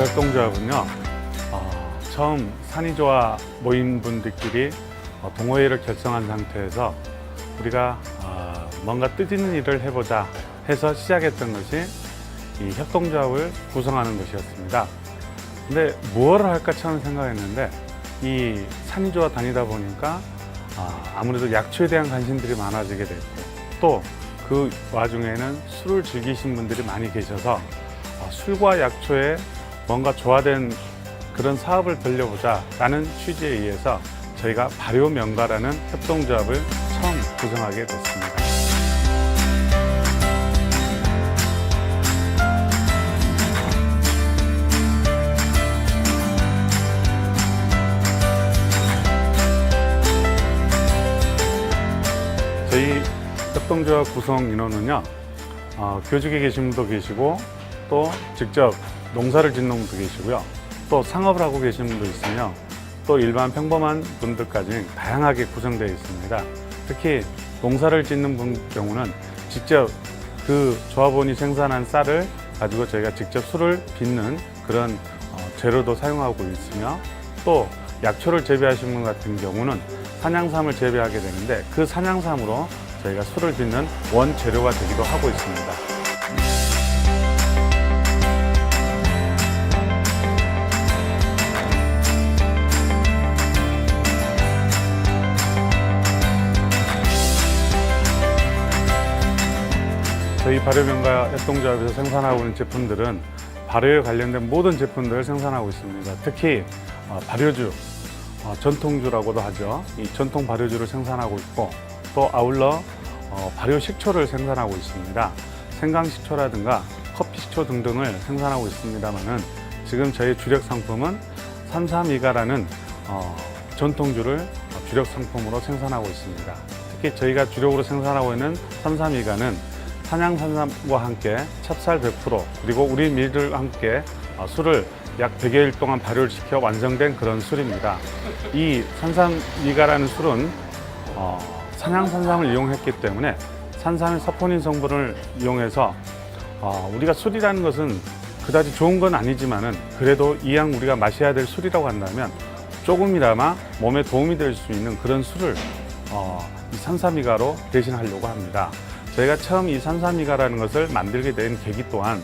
협동조합은요, 어, 처음 산이조와 모인 분들끼리 어, 동호회를 결성한 상태에서 우리가 어, 뭔가 뜻있는 일을 해보자 해서 시작했던 것이 이 협동조합을 구성하는 것이었습니다. 근데 무엇을 할까 처음 생각했는데 이 산이조와 다니다 보니까 아, 아무래도 약초에 대한 관심들이 많아지게 됐고 또 그 와중에는 술을 즐기신 분들이 많이 계셔서 아, 술과 약초에 뭔가 조화된 그런 사업을 벌려보자 라는 취지에 의해서 저희가 발효 명가라는 협동조합을 처음 구성하게 됐습니다. 저희 협동조합 구성 인원은요, 어, 교직에 계신 분도 계시고, 또 직접 농사를 짓는 분도 계시고요, 또 상업을 하고 계신 분도 있으며, 또 일반 평범한 분들까지 다양하게 구성되어 있습니다. 특히 농사를 짓는 분 경우는 직접 그 조합원이 생산한 쌀을 가지고 저희가 직접 술을 빚는 그런 어, 재료도 사용하고 있으며 또 약초를 재배하신 분 같은 경우는 산양삼을 재배하게 되는데 그 산양삼으로 저희가 술을 빚는 원재료가 되기도 하고 있습니다. 저희 발효명가 협동조합에서 생산하고 있는 제품들은 발효에 관련된 모든 제품들을 생산하고 있습니다. 특히 어, 발효주, 어, 전통주라고도 하죠. 이 전통 발효주를 생산하고 있고 또 아울러 어, 발효 식초를 생산하고 있습니다. 생강 식초라든가 커피 식초 등등을 생산하고 있습니다만은 지금 저희 주력 상품은 삼삼이가라는 어, 전통주를 어, 주력 상품으로 생산하고 있습니다. 특히 저희가 주력으로 생산하고 있는 삼삼이가는 산양산삼과 함께 찹쌀 100% 그리고 우리 밀을 함께 어, 술을 약 100여일 동안 발효를 시켜 완성된 그런 술입니다. 이 산삼미가라는 술은 어, 산양산삼을 이용했기 때문에 산삼의 사포닌 성분을 이용해서 어, 우리가 술이라는 것은 그다지 좋은 건 아니지만은 그래도 이왕 우리가 마셔야 될 술이라고 한다면 조금이나마 몸에 도움이 될 수 있는 그런 술을 어, 이 산삼이가로 대신하려고 합니다. 저희가 처음 이 산삼이가라는 것을 만들게 된 계기 또한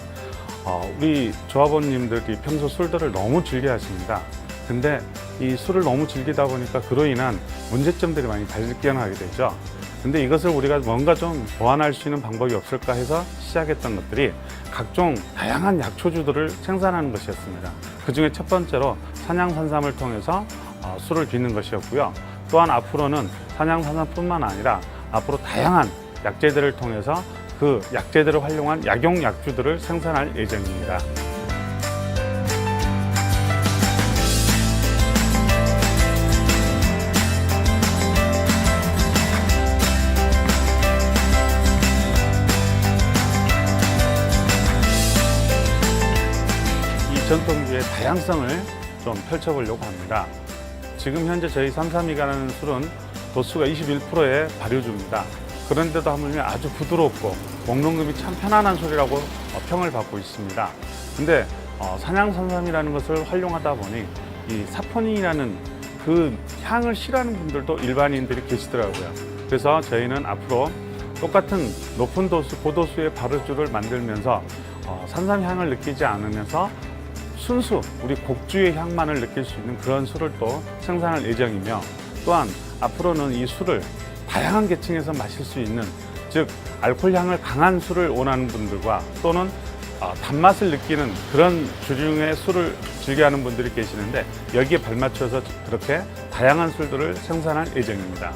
어, 우리 조합원님들이 평소 술들을 너무 즐겨 하십니다. 근데 이 술을 너무 즐기다 보니까 그로 인한 문제점들이 많이 발견하게 되죠. 근데 이것을 우리가 뭔가 좀 보완할 수 있는 방법이 없을까 해서 시작했던 것들이 각종 다양한 약초주들을 생산하는 것이었습니다. 그 중에 첫 번째로 산양산삼을 통해서 어, 술을 빚는 것이었고요. 또한 앞으로는 산양산삼뿐만 아니라 앞으로 다양한 약재들을 통해서 그 약재들을 활용한 약용 약주들을 생산할 예정입니다. 이 전통주의 다양성을 좀 펼쳐보려고 합니다. 지금 현재 저희 삼삼이가라는 술은 도수가 21%의 발효주입니다. 그런데도 하물며 아주 부드럽고 먹는 금이 참 편안한 어, 평을 받고 있습니다. 근데 어, 산양산삼이라는 것을 활용하다 보니 이 사포닌이라는 그 향을 싫어하는 분들도 일반인들이 계시더라고요. 그래서 저희는 앞으로 똑같은 높은 도수, 고도수의 발효주를 만들면서 어, 산삼 향을 느끼지 않으면서 순수 우리 곡주의 향만을 느낄 수 있는 그런 술을 또 생산할 예정이며 또한 앞으로는 이 술을 다양한 계층에서 마실 수 있는 즉 알코올 향을 강한 술을 원하는 분들과 또는 어, 단맛을 느끼는 그런 주중의 술을 즐겨하는 분들이 계시는데 여기에 발맞춰서 그렇게 다양한 술들을 생산할 예정입니다.